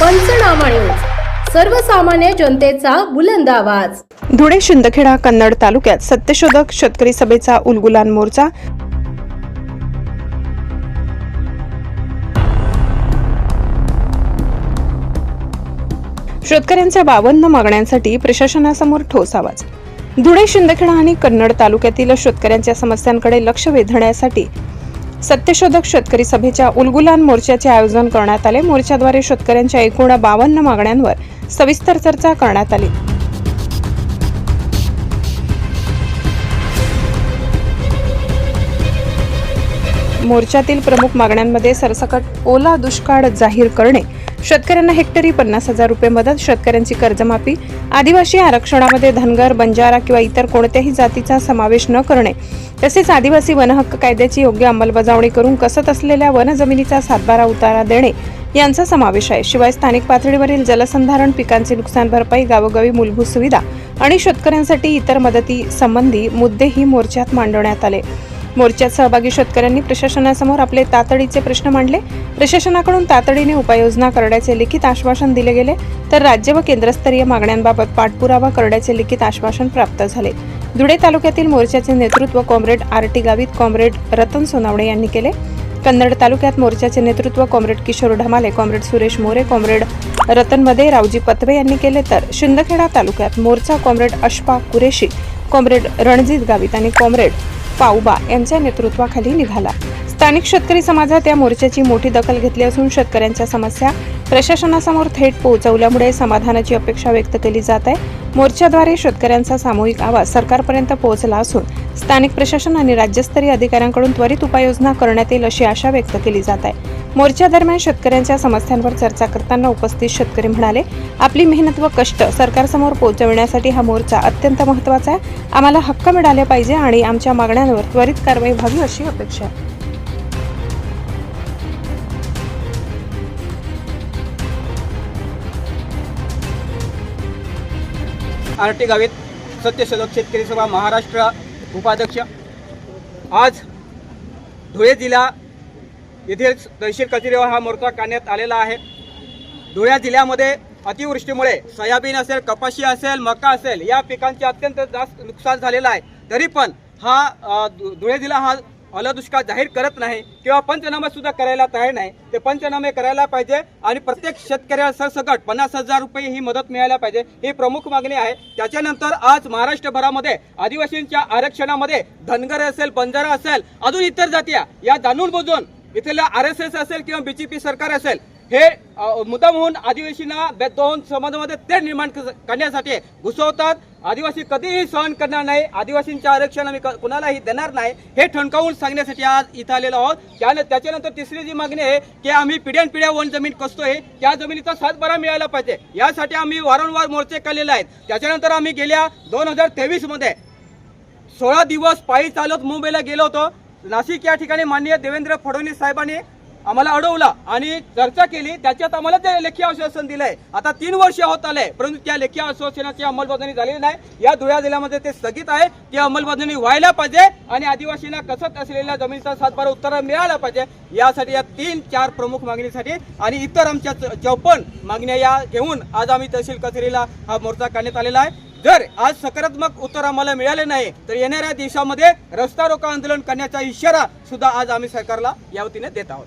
पंचनामा न्यूज. सर्वसामान्य जनतेचा बुलंद आवाज. धुळे शिंदखेडा कन्नड तालुक्यात सत्यशोधक शेतकरी सभेचा उलगुलान मोर्चा. शेतकऱ्यांच्या बावन्न मागण्यांसाठी प्रशासनासमोर ठोस आवाज. धुळे शिंदखेडा आणि कन्नड तालुक्यातील शेतकऱ्यांच्या समस्यांकडे लक्ष वेधण्यासाठी सत्यशोधक शेतकरी सभेच्या उलगुलान मोर्चाचे आयोजन करण्यात आले. मोर्चाद्वारे शेतकऱ्यांच्या एकूण बावन्न मागण्यांवर सविस्तर चर्चा करण्यात आली. मोर्चातील प्रमुख मागण्यांमध्ये सरसकट ओला दुष्काळ जाहीर करणे शेतकऱ्यांना हेक्टरी पन्नास हजार रुपये मदत शेतकऱ्यांची कर्जमाफी आदिवासी आरक्षणामध्ये धनगर बंजारा किंवा इतर कोणत्याही जातीचा समावेश न करणे. तसेच आदिवासी वनहक्क कायद्याची योग्य अंमलबजावणी करून कसत असलेल्या वन जमिनीचा सातबारा उतारा देणे यांचा समावेश आहे. शिवाय स्थानिक पातळीवरील जलसंधारण पिकांचे नुकसान भरपाई गावोगावी मूलभूत सुविधा आणि शेतकऱ्यांसाठी इतर मदती संबंधी मुद्देही मोर्चात मांडण्यात आले. मोर्चात सहभागी शेतकऱ्यांनी प्रशासनासमोर आपले तातडीचे प्रश्न मांडले. प्रशासनाकडून तातडीने उपाययोजना करण्याचे लिखित आश्वासन दिले गेले. तर राज्य व केंद्रस्तरीय मागण्यांबाबत पाठपुरावा करण्याचे लिखित आश्वासन प्राप्त झाले. धुळे तालुक्यातील मोर्चाचे नेतृत्व comrade R T Gavit comrade Ratan Sonawane यांनी केले. कन्नड तालुक्यात मोर्चाचे नेतृत्व comrade Kishor Dhamale comrade Suresh More comrade Ratan Made Ravji Patve यांनी केले. तर शिंदखेडा तालुक्यात मोर्चा कॉम्रेड अशफाक कुरेशी कॉम्रेड रणजित गावित आणि कॉम्रेड पाऊबा यांच्या नेतृत्वाखाली निघाला. स्थानिक शेतकरी समाजात या मोर्चाची मोठी दखल घेतली असून शेतकऱ्यांच्या समस्या प्रशासनासमोर थेट पोहोचवल्यामुळे समाधानाची अपेक्षा व्यक्त केली जात आहे. मोर्चाद्वारे शेतकऱ्यांचा सामूहिक आवाज सरकारपर्यंत पोहोचला असून स्थानिक प्रशासन आणि राज्यस्तरीय अधिकाऱ्यांकडून त्वरित उपाययोजना करण्यात येईल अशी आशा व्यक्त केली जात आहे. मोर्चादरम्यान शेतकऱ्यांच्या समस्यांवर चर्चा करताना उपस्थित शेतकरी म्हणाले आपली मेहनत व कष्ट सरकारसमोर पोहोचविण्यासाठी हा मोर्चा अत्यंत महत्त्वाचा आहे. आम्हाला हक्क मिळाले पाहिजे आणि आमच्या मागण्यांवर त्वरित कारवाई व्हावी अशी अपेक्षा आहे. आर टी गावित सत्यशोधक शेतकरी सभा महाराष्ट्र उपाध्यक्ष. आज धुळे जिल्हा येथील तहसील कचेरीवर हा मोर्चा काढण्यात आलेला आहे. धुळे जिल्ह्यामध्ये अतिवृष्टीमुळे सोयाबीन असेल कपाशी असेल मका असेल या पिकांचे अत्यंत जास्त नुकसान झालेलं आहे. तरी पण हा धु- धुळे जिल्हा हा ओला दुष्काळ जाहीर करत नाही किंवा पंचनामे सुद्धा करायला तयार नाही ते पंचनामे करायला पाहिजे आणि प्रत्येक शेतकऱ्याला सरसकट पन्नास हजार रुपये ही मदत मिळायला पाहिजे ही प्रमुख मागणी आहे. त्याच्यानंतर आज महाराष्ट्रभरामध्ये आदिवासींच्या आरक्षणामध्ये धनगर असेल बंजारा असेल अजून इतर जाती या जाणून बुजून इथल्या आर एस एस असेल किंवा बीजेपी सरकार असेल हे मुद्दामहून होऊन आदिवासींना बे- दोन समाजामध्ये ते निर्माण क- करण्यासाठी घुसवतात. आदिवासी कधीही सहन करणार नाही. आदिवासींचे आरक्षण आम्ही क- कुणालाही देणार नाही. हे ठणकावून सांगण्यासाठी आज इथं आलेलो आहोत. त्याने त्याच्यानंतर तिसरी जी मागणी आहे की आम्ही पिढ्यान पिढ्या वन जमीन कसतोय. त्या जमिनीचा सातबारा मिळायला पाहिजे. यासाठी आम्ही वारंवार मोर्चे काढलेले आहेत. त्याच्यानंतर आम्ही गेल्या दोन हजार तेवीसमध्ये सोळा दिवस पायी चालत मुंबईला गेलो होतो. नाशिक या ठिकाणी माननीय देवेंद्र फडणवीस साहेबांनी आम्हाला अडवला आणि चर्चा केली. त्याच्यात आम्हाला ते लेखी आश्वासन दिलंय. आता तीन वर्ष होत आले परंतु त्या लेखी आश्वासनाची अंमलबजावणी झालेली नाही. या धुळ्या जिल्ह्यामध्ये ते स्थगित आहे. ती अंमलबजावणी व्हायला पाहिजे आणि आदिवासींना कसत असलेल्या जमिनीचा सातबारा उत्तर मिळाला पाहिजे. यासाठी या तीन चार प्रमुख मागणीसाठी आणि इतर आमच्या चौपन्न मागण्या या घेऊन आज आम्ही तहसील कचेरीला हा मोर्चा काढण्यात आलेला आहे. जर आज सकारात्मक उत्तर आम्हाला मिळाले नाही तर येणाऱ्या दिवसामध्ये रस्ता रोको आंदोलन करण्याचा इशारा सुद्धा आज आम्ही सरकारला या वतीने देत आहोत.